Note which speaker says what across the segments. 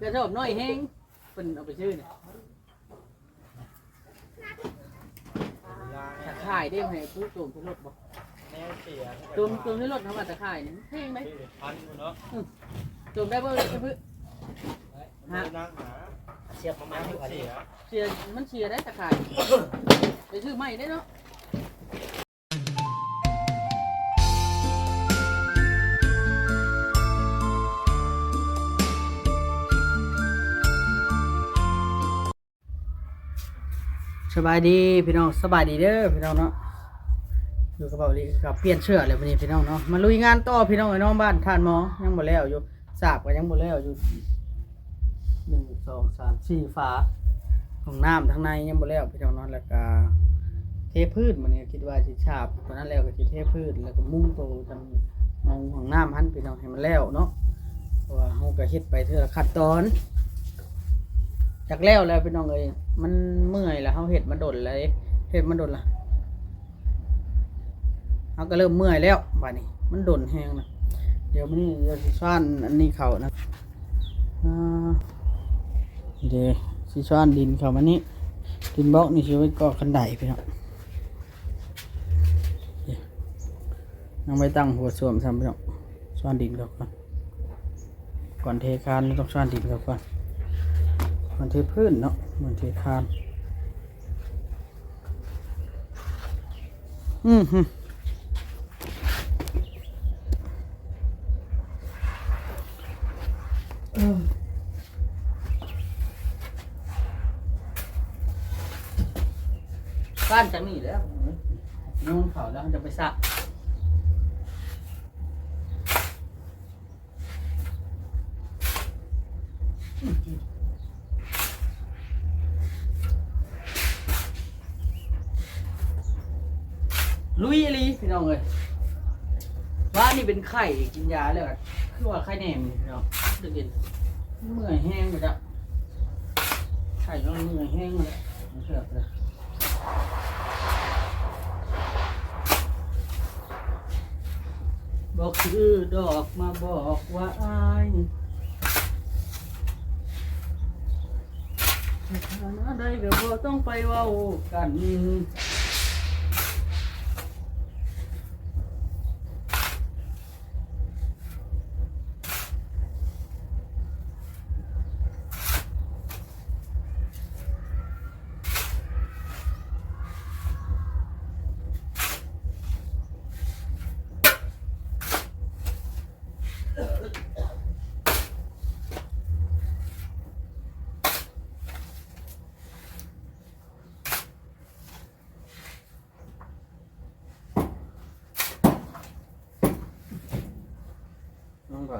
Speaker 1: กระสอบน้อยแห้งเพิ่นเอาไปซื้อเนี่ยตะข่ายได้ให้ผู้โจมทุกรถบ่
Speaker 2: แนวเสีย
Speaker 1: โจมโจมในรถทำมาตะข่ายนี่แห้งไหม
Speaker 2: พันอยู่เนาะ
Speaker 1: โจมได้บ่เลยเพิ่น
Speaker 2: มันนั่งหา
Speaker 3: เสียบประมาณ
Speaker 2: แน
Speaker 3: เท่าวไหร่
Speaker 2: เสีย
Speaker 1: เชียร์มันเชียร์ได้ตะข่ายไปซื้อใหม่ได้เนาะ บายดีพี่น้องสบายดีเด้อพี่น้องเนาะอยู่กับเบาลีกับเปลี่ยนเสื้อเลยวันนี้พี่น้องเนาะมาลุยงานต่อพี่น้องไอ้น้องบ้านทานหมอยังบ่แล้วอยู่สาบก็ยังบ่แล้วอยู่หนึ่งสองสามสี่ฝาของน้ำทั้งในยังบ่แล้วพี่น้องเนาะแล้วก็เทพืชมันเนี่ยคิดว่าสิฉาบตอนนั้นแล้วก็สิเทพืชแล้วก็มุ่งโตทางมองของน้ำหันพี่น้องให้มันแล้วเนาะเพราะว่าเฮาก็เฮ็ดไปเทื่อะขั้นตอนจากแล้วแล้วพี่น้องเอ้ย มันเมื่อยแล้วเขาเห็ดมาดนเลยเห็ดมาดนละเขาก็เริ่มเมื่อยแล้วบ้านี้ มันดนแห้งนะเดี๋ยวมันนี่เดี๋ยวสิซ่านอันนี้เขานะเดี๋ยวสิซ่านดินเขามานี่ดินบล็อกนี่ชิไว้ก่อขันไดพี่น้องเดี๋ยวยังไม่ตั้งหัวสวมซ้ำพี่น้องซ่านดินเขาก่อนก่อนเทคานเราต้องซ่านดินเขาก่อน มันเทพื้นเนาะมันเทคานอืมฮึเออบ้านจะมีแล้วนุ่งเขาแล้วจะไปสระ ลุยอหลีพี่น้องเลยว่านี่เป็นไข่กินยาเลยอะคือว่าไข่แหนมนี่พี่น้องเด็กๆเมื่อยแห้งไปแล้วไข่ต้องเมื่อยแห้งมาแล้วมันเสือกเลยบอกชื่อดอกมาบอกว่าอายฐานะใดก็บ่ต้องไปเว้ากัน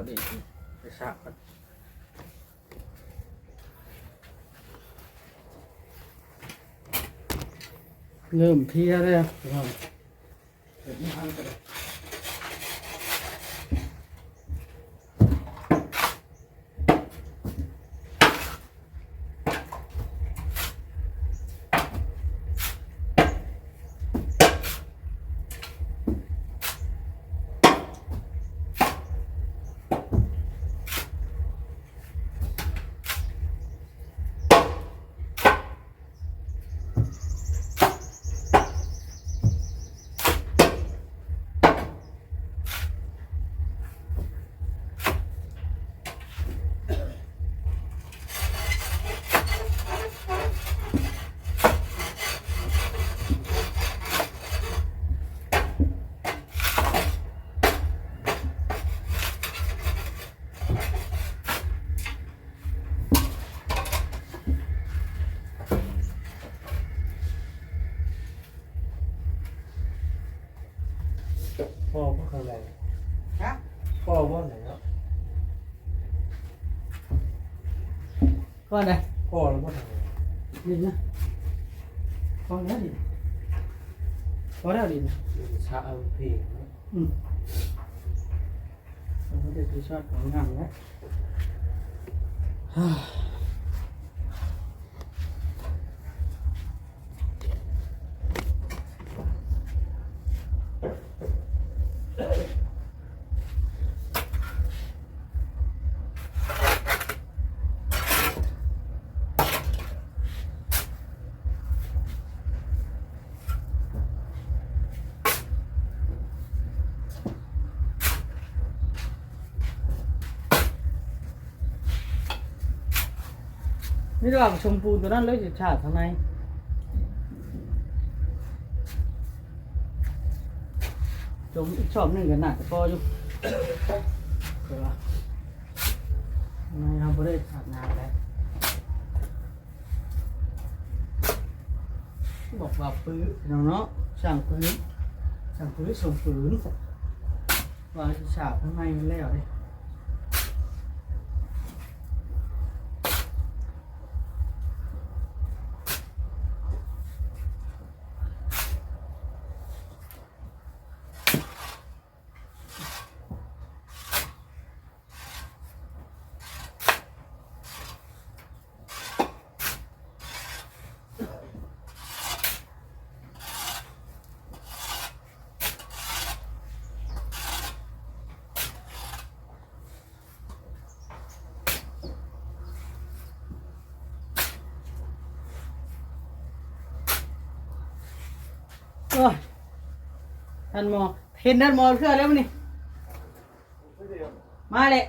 Speaker 1: ดิไปฉากกันเริ่มเพียแล้วครับเดี๋ยวนี้ทำกันเลย
Speaker 2: พ่อก็คืออะไร
Speaker 1: ฮะ
Speaker 2: พ่อว่าไหนเนาะ
Speaker 1: ก่อนเลย
Speaker 2: พ่อแล้วว่าไหน
Speaker 1: ดินนะพอแล้วดินพอแล้วดิน
Speaker 2: ชาเอาเพลงเนาะ
Speaker 1: อืมเราจะคือชอบของงามแล้ว นี่ระหว่างชมพูตัวนั้นเลยจะชาติข้างในชมอีกชอบหนึ่งกันหนักพออยู่เดี๋ยวว่าไม่ทำไม่ได้ขาดงานแล้วบอกว่าปื้อเนาะเนาะสั่งปื้อสั่งปื้อส่งปื้นว่าจะฉาบข้างในมันแล้วเลย โอ้ย ท่านหมอเห็นท่านหมอเครื่องแล้วมั้ยนี่มาเลย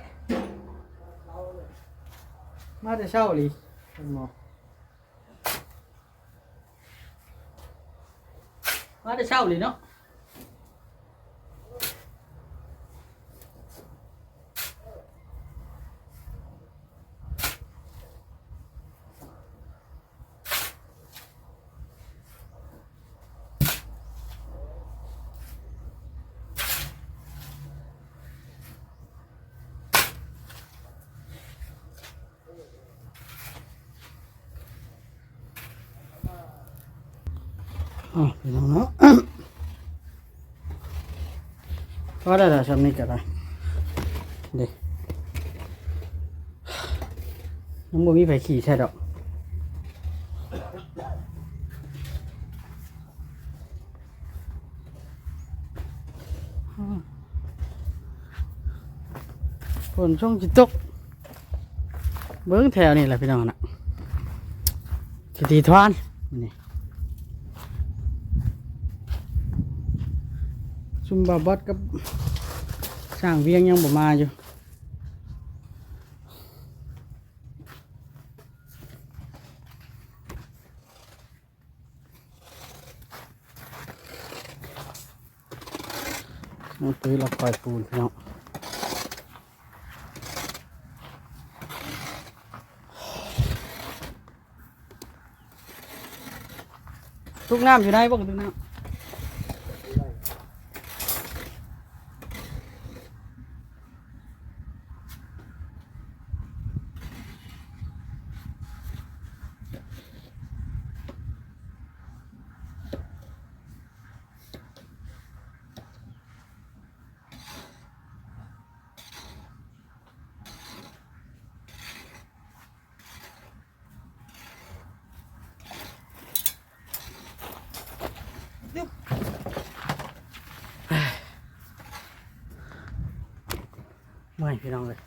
Speaker 1: มาจะเช่าเลยท่านหมอมาจะเช่าเลยเนาะอ๋อพี่น้องเนาะ ก็ได้แล้วสำนี้ก็ได้เด็น้องบ่มีไฟขี่ใช่ดอกฝนช่วงจิตก เบิ้งแถวนี่แหละพี่น้องนะสิตีทวานนี่ ซุมบาบอดกับสร้างเวียงยังบ่มาอยู่น้องตื้อเราปล่อยปูนพี่น้องทุกน้ำอยู่ไหนบอกทุกน้ำ ไม่พี่น้องเลย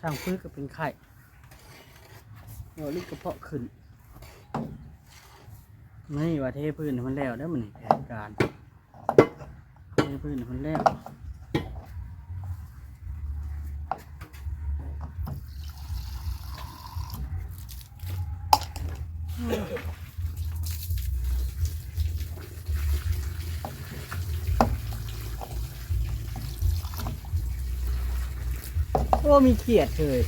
Speaker 1: ช่างพื้นก็เป็นไข่เราลิกกระเพาะขึ้น นี่ว่าเทพื้นมันแล้วได้อมันนี่แผนการเทพื้นมันแล้ว โอ้มีเขียดเลย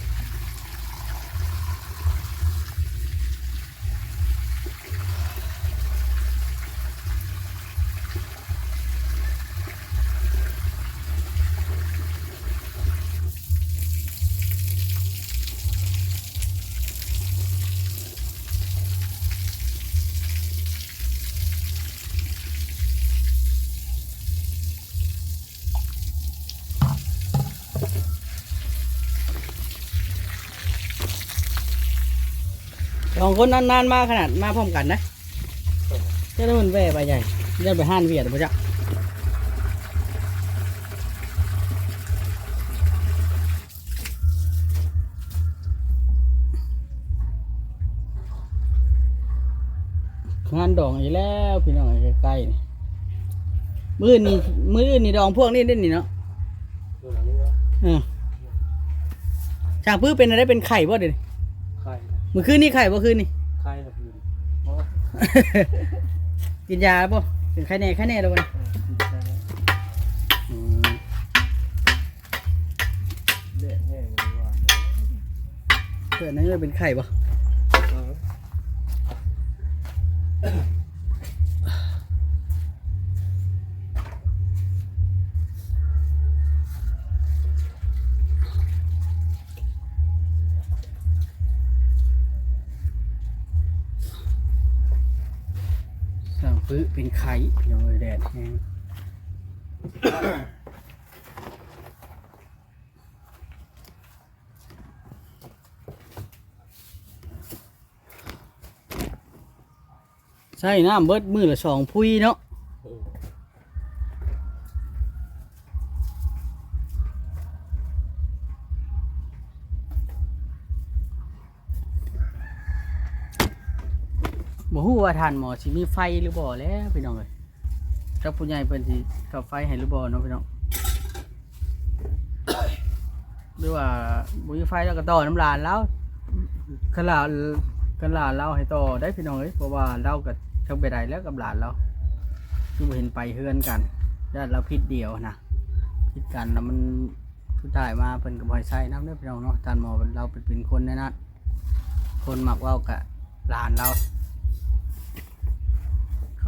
Speaker 1: สองคนนานๆมาขนาดมาพร้อมกันนะเจ้ามันแว่ไปใหญ่เดินไปห้านเวียดปะจ๊ะงานดองอีกแล้วพี่น้องใกล้ๆนี่มื้อนี่มื้อนี่ดองพวกนี้เด่นนี่เนาะ
Speaker 2: ตัวหลังนี้วะ
Speaker 1: เออช่างปื้อเป็นอะไรเป็นไข่บ่เดี๋ยวนี้
Speaker 2: ไข่นะ
Speaker 1: มื้อคืนนี่ไข่บ่คืนนี่
Speaker 2: ไข่ละพื้นโอ้
Speaker 1: กินยาบ่เป็นไข้แน่ไข้แน่แล้วบ่
Speaker 2: เออกินได้
Speaker 1: อืม
Speaker 2: เละแห้งเลยว่ะ
Speaker 1: เพื่อนนั้นจะเป็นไข่บ่
Speaker 2: เป็
Speaker 1: นไข่พี่น้องเลยแดดแห้งใช่น้ำเบิดมือละสองพุยเนาะ
Speaker 2: เออ
Speaker 1: บ่ฮู้ ว่าท่านหมอสิมีไฟหรือบ่แล้วพี่น้องเอ้ยถ้าผู้ใหญ่เพิ่นสิกับไฟให้หรือบ่เนาะพี่น้องหรือว่าบ่มีไฟแล้วก็ต่อน้ำลานแล้วคันลาคันลานเราให้ต่อได้พี่น้องเอ้ยเพราะว่าเราก็จักไปได้แล้วกับหลานเราคือเห็นไปเฮือนกันญาติเราผิดเดียวนะผิดกันแล้วมันสุดท้ายมาเพิ่นก็บ่ให้ใช้นำเด้พี่น้องเนาะท่านหมอเราเป็นเป็นคนในนั้นคนหมักเว้ากับหลานเรา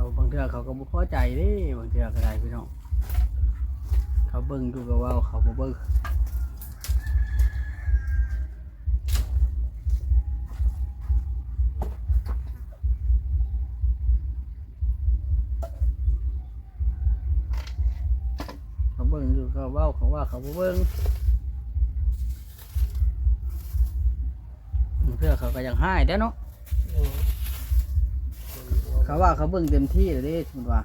Speaker 1: เขาบางเทื่อเขาก็บ่พอใจเด้บางเทื่อก็ได้พี่น้องเขาเบิ่งดูก็ว่าเขาบ่เบิ่งเขาเบิ่งดูเขาว้าเขาว่าเขาบ่เบิ่งเทื่อเขาก็ยังให้ได้เนาะ
Speaker 2: เออ
Speaker 1: เขาว่าเขาเบิ่งเต็มที่เลยเด้สมมติว่า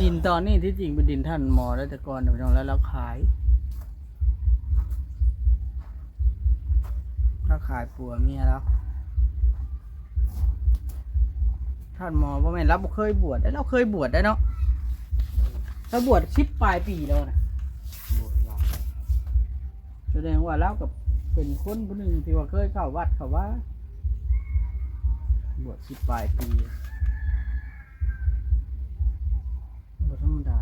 Speaker 1: ดินตอนนี้ที่จริงเป็นดินท่านหมอแล้วแต่ก่อนพี่น้องแล้วเราขายเราขายปัวเมียแล้วท่านหมอว่าแม่นรับเคยบวชได้เราเคยบวชได้เนาะ เราบวชชิปปลายปีแล้วนะ
Speaker 2: บวชหลาย
Speaker 1: แสดงว่าเรากับเป็นคนผู้หนึ่งที่ว่าเคยเข้าวัดเขาว่า บวชสิบปลายปีบวชธรรมดา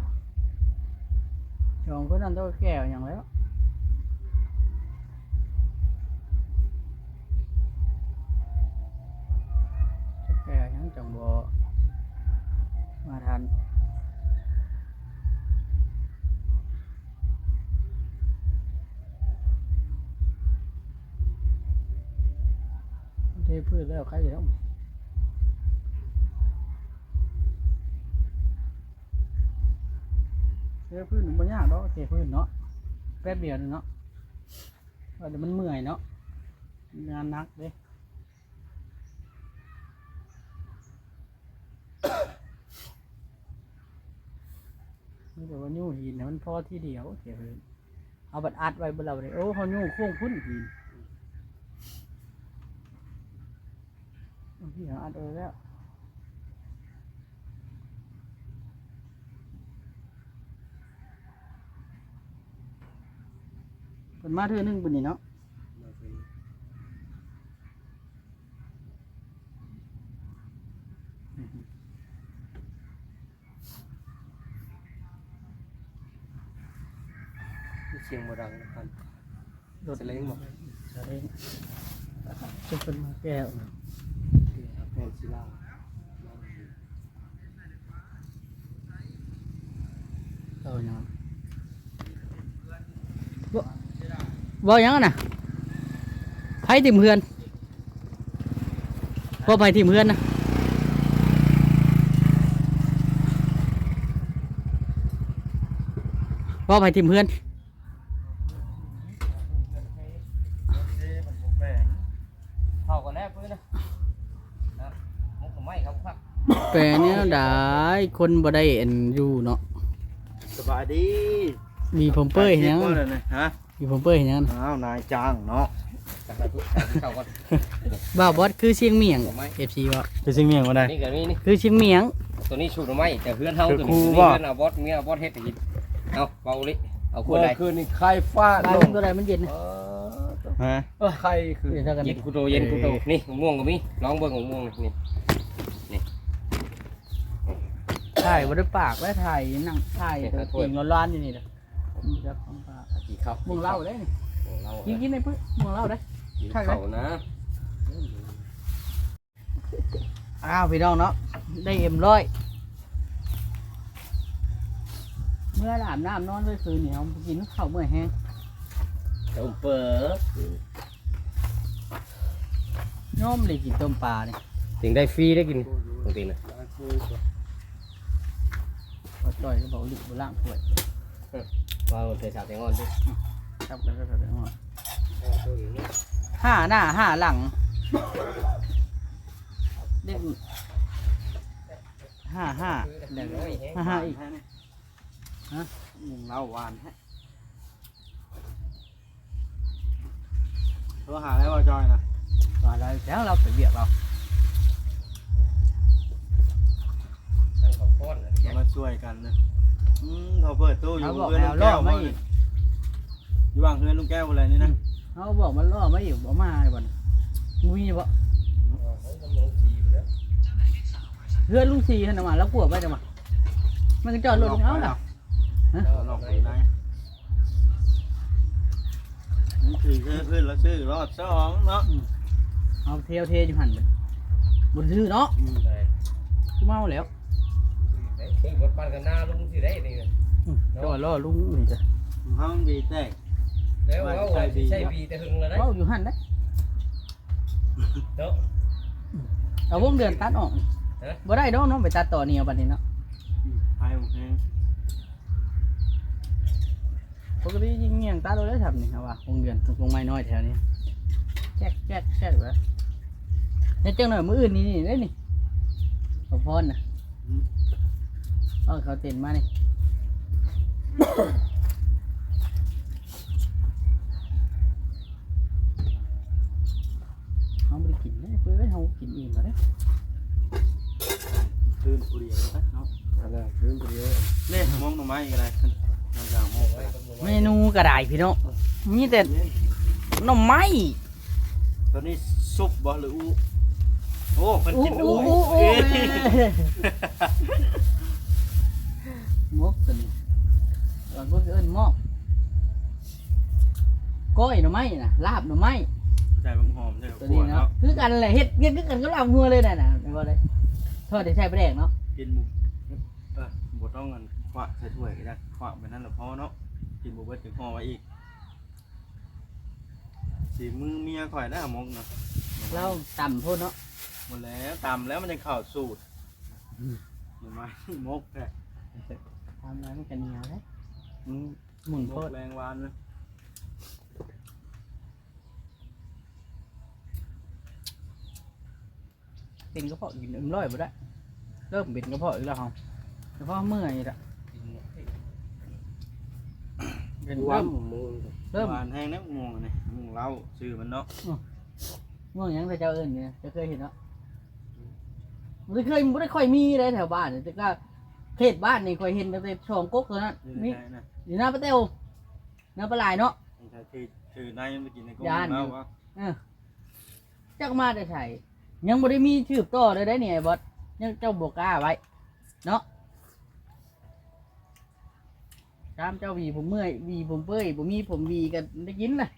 Speaker 1: สองคนนั้นต้องแก่อย่างแล้วจะแก่ยังจังบ่มาทัน เทพืชแล้วใครจะต้องเทพืชมันบ่ยากดอกเทพืชเนาะแป๊บเดียวเนาะว่าแต่มันเมื่อยเนาะงานหนักเด้นี่แต่ว่ายู่หินนะมันพอที่เดียวเดี๋ยวเลยเอาบัดอัดไว้บนเราเลยโอ้เขายู่โค้งพุ่นหิน เอาที่เขาอัดเอาไว้แล้วเป็นมาเทื่อนึงเป็นนี่เนาะ
Speaker 2: มาเป็นเสียงบ่ดังนะครับ
Speaker 1: รถ
Speaker 2: เสล้งบ่
Speaker 1: สเล้งจะเป็นมาแก้ว
Speaker 2: แม่นศิลา
Speaker 1: เอาอย่างนั้นบ่ บ่ยังอะน่ะไผติมเฮือนบ่ไปติมเฮือนนะบ่ไปติมเฮือน
Speaker 2: เข้ากันแน่เพื่อนนะนะมุกกับไม้ครับครับ
Speaker 1: แปลเนี่ยได้คนบ่ได้เอ็นอยู่เนาะ
Speaker 3: สบายดี
Speaker 1: มีผมเป้ยเห็นยัง
Speaker 3: เปิ้ลนะ ฮะ
Speaker 1: มีผมเป้ยเห็นยัง
Speaker 3: อ้าวนายจ้างเนาะ
Speaker 2: จับไปทุกจับเข้าก่อน
Speaker 1: บ่าวบอสคือเชียงเมียง
Speaker 2: ผมไม่
Speaker 1: FC บ่
Speaker 3: คือสิ่งเมียงมาได้
Speaker 2: นี่กับนี่นี่
Speaker 1: คือเชียงเมียง
Speaker 2: ตัวนี้ชูดออกไม้แต่เพื่อนเฮา
Speaker 3: คือ
Speaker 2: ตัว
Speaker 3: ครู
Speaker 2: นี้
Speaker 3: บ่
Speaker 2: เพื่อนเอาบอสเมียเอาบอสเฮ็ดให้กินเอาเบาลิเอาขวด
Speaker 4: เมื่
Speaker 2: ใด
Speaker 4: อคืนนี้ไข่ฟาด
Speaker 1: ลาย
Speaker 4: ล
Speaker 1: มัน
Speaker 4: ง
Speaker 1: ตัวใดมันเย็นนะ
Speaker 3: ฮะ
Speaker 4: เออไข่คือ
Speaker 1: เดี๋ยวเท่ากัน
Speaker 2: เย็
Speaker 1: ดิ
Speaker 2: นกูโตเย็นกูโตนี่มะม่วงก็มีลองเบิ่งมะม่วงนี่
Speaker 1: ถ่ายบ่ได้ปากไว้ถ่ายนั่งถ่ายตัวจริงร้อนๆอยู่นี่เด้อนี่ ครับของปลา
Speaker 2: กี่ข้าว
Speaker 1: มึงเล่าได้นี่
Speaker 2: เรา
Speaker 1: กินกินได้ปึ๊มึงเล่าได้
Speaker 2: กินข้าวนะ
Speaker 1: อ้าวพี่น้องเนาะได้เอ็มร้อยเมื่ออาบน้ำนอนด้วยคืนนี่เอากินข้าวเมื่อยแห้ง
Speaker 2: ต้มเปิด
Speaker 1: น้อมเลยกินต้มปลาเนี่ย
Speaker 2: ถึงได้ฟรีได้กินปกตินะ
Speaker 1: พอจ่อยก็บอกหลิบล่างถ้วย
Speaker 2: ว่ามันเป็นสาวแตงอ่อนดิ
Speaker 1: ครับแล้วก็ใส่หม้อห้าหน้าห้าหลังเด็กห้าห้าเด็กห้าห้าอีก
Speaker 3: มึงเล่าหวานฮะโทรหาแล้วว่าจอยนะ
Speaker 1: มาแล้วแล้วเราไปเบียกเรา
Speaker 2: ข้าวโพด
Speaker 3: มาช่วยกันนะ อืมเขาเปิดตู้อยู่
Speaker 1: เขาบอก
Speaker 3: เพื่อน
Speaker 1: แล้
Speaker 3: ลุ
Speaker 1: ว
Speaker 3: ง
Speaker 1: ล่อ
Speaker 3: แก้ว
Speaker 1: ไม่
Speaker 3: มาเนี่ยอยู่ว่างเพื่อนลุงแก้วอะไรนี่นะ
Speaker 1: เขาบอกมันล่อไม่อยู่บ่มาไอ้บ่นมุ้ยบ่เพื่อนลุงซีขนาดมาแล้วกลัวไปจังมามันก็จอดรถลงเอาล่ะ
Speaker 3: หลอกไปไหนนี่คือเพื่อนเพื่อนแล้วชื่อรอดสองเนาะ
Speaker 1: เอาเทวเทอยู่หันไปบนซื้อเนาะ
Speaker 3: อืม
Speaker 1: คือเมาแล้ว
Speaker 2: คือบดปันกันหน้าลุงสิได้นี่
Speaker 1: จอดล่อลุงนี่จ้ะ
Speaker 3: ห้องดีแตก
Speaker 2: แล้วว่าใช่บีแต่หึงแล้วนะ
Speaker 1: เมาอยู่หันได้
Speaker 2: เนาะ
Speaker 1: เอาวงเดือนตัดออก
Speaker 2: ฮะ
Speaker 1: บ่ได้ดอกเนาะไปตัดต่อเนี่ยบัดนี้เนาะ
Speaker 3: ไพ่ผมเอง
Speaker 1: ปกติยิงเงี้ยงตัดเราได้ทำนี่ครับว่าวงเดือนวงไม้น้อยแถวนี้แจ๊กแจ๊กแจ๊กเลยเนี่ยจังหน่อยมื้ออื่นนี่นี่ได้นี่ขอพรน่ะ เอาเขาเต้นมานี่เขาไม่ได้กินเลยเพื่อนเขากินอิ่มแล้วเด้อ
Speaker 3: คืนผู้เดียวนะเนาะ
Speaker 4: อะไรคืนเดียว
Speaker 3: เล่มองหน่อไม้ก็ได้นอกจากมองไป
Speaker 1: เมนูกระไดพี่น้องมีแต่หน่อไม้
Speaker 3: ตัวนี้ซุปบ่หรืออูโอ้มัน
Speaker 1: อู้
Speaker 3: กินอู
Speaker 1: อู้อู้อู้
Speaker 3: เอ้ย
Speaker 1: มกตัวนี้เราก็เอิ้นหมอกก้อยหน่อไม้น่ะลาบหน่อไม้
Speaker 3: ใส่บังหอมใส่
Speaker 1: ตัว
Speaker 3: ขั่
Speaker 1: นี้
Speaker 3: ว
Speaker 1: เนาะ
Speaker 3: เนาะ
Speaker 1: คือกันแหละเฮ็ดเฮ็ดคือกันก็ลาบงัวเลยน่ะน่ะไม่ว่าเลยทอดได้ใช้ประแดกเนาะ
Speaker 3: กินหมูเออบ่ต้องกันขวะใส่ถ้วยก็ได้ขวะไปนั่นแหละพอเนาะกินบ่เบิดถึงห่อไว้อีกสีมือเมียข่อยได้มกเนาะ
Speaker 1: เราต่ำโพดเนาะ
Speaker 3: หมดแล้วตำแล้วมันจะเข้าสูตรหน่อไม้มกแท้
Speaker 1: ทำอะไรมันกันเหนียวเลยมันหมุน
Speaker 3: ม
Speaker 1: โพ
Speaker 3: ก
Speaker 1: ด
Speaker 3: แรงวานเลย
Speaker 1: เป็นกระเพาะกินอึมร้อยบ่ได้เริ่มเป็นกระเพาะอีกแล้วเฮากระเพาะเมื่อยละเป็น
Speaker 4: วั
Speaker 1: เริ่
Speaker 4: น
Speaker 1: ม
Speaker 4: มูล
Speaker 1: เริ่ม
Speaker 3: หวานแห้งนะม่วงนี่ม่วงเล่าชื่อมันเนาะ
Speaker 1: เมื่อหยังแต่เจ้าเอิญเนี่ยจะเคยเห็นเนาะมันเคยมันไม่ได้ค่อยมีเลยแถวบ้านเนี่ยแต่ก็ เขตบ้านนี่ค่อยเห็นตั้งแต่ช่องกกตัวนั้น
Speaker 3: นี่
Speaker 1: นี่
Speaker 3: ใช่นะ
Speaker 1: อยู่หน้าป้าเต้วหน้าปลาไหลายเนาะ
Speaker 3: ใช่คือคือนายมันไปกินในกรง
Speaker 1: ย่าน
Speaker 3: เมาวะ
Speaker 1: เจ้าก็มาได้ใส่ยังไม่ได้มีชื่อต่อเลยได้เนี่ยไอ้บอสยังเจ้าบวกกล้าไว้ เนาะตามเจ้าวีผมเมื่อยวีผมเปื่อยผมมีผมวีกันได้กินนะ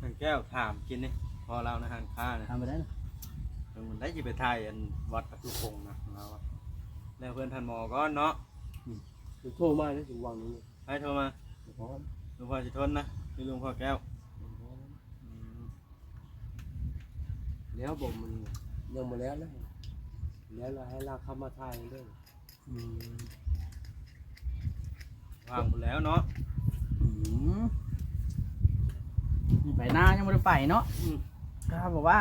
Speaker 3: ทาง แก้วถามกินนี่พอเรานะทางข้านะ
Speaker 1: ทำไปได้นะ
Speaker 3: มันได้จะไปไทยอันวัดประตูคงนะของเราอะแล้วเพื่อนท่านหมอก็เนาะ
Speaker 4: คือโทรมาได้ถึงวังนี้
Speaker 3: ให้โทรมาหลวงพ่อจิทนนะคือหลวงพ่อแก้วอืม
Speaker 4: แล้วบอกมันยังมาแล้วนะแล้วเราให้ลากเข้ามาทายด้วย
Speaker 1: อืม
Speaker 3: วางหมดแล้วเนาะ
Speaker 1: อืม ไปหน้ายังไม่ได้ไปเนาะ
Speaker 3: อืม
Speaker 1: ขครับบอกว่า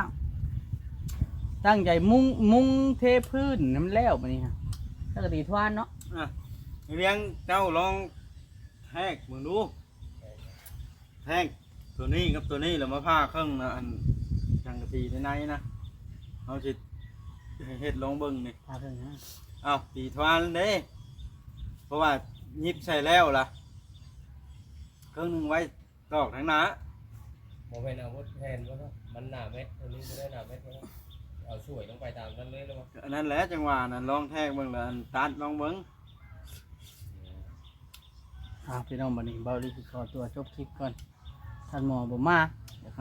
Speaker 1: ตั้งใจมุงมุงเทพื้นน้ำแล้วมานี่ฮะถ้าก็ดีทวานเนาะ
Speaker 3: อะเลี้ยงเจ้าลองแทกมึงดูแทกตัวนี้กับตัวนี้แล้วมาผ้าเครื่องนะอันจังกะทีในในนะเอาสิเฮ็ดลองเบิ่งนี่
Speaker 1: พาเพิ่นนะ
Speaker 3: เอาตีทวานเด้ เพราะว่ายิบใส่แล้วล่ะ เครื่องหนึงไว้ตอกทั้งหน้า
Speaker 2: โมเป็นอาวุธแทนว่ามันหนาเม็ดตัวนี้ไม่ได้หนาเม็ดว่าเอาช่วยลงไปตามกันเลยแล้วว่า
Speaker 3: อันนั้นแหละจังหวะนั้นลองแทกเบิ่งแล้วอันตัดลองเบิ่ง
Speaker 1: อ่าพี่น้องบัดนี้เบาลีขอตัวจบคลิปก่อนท่านหมอบ่มาเดี๋ยว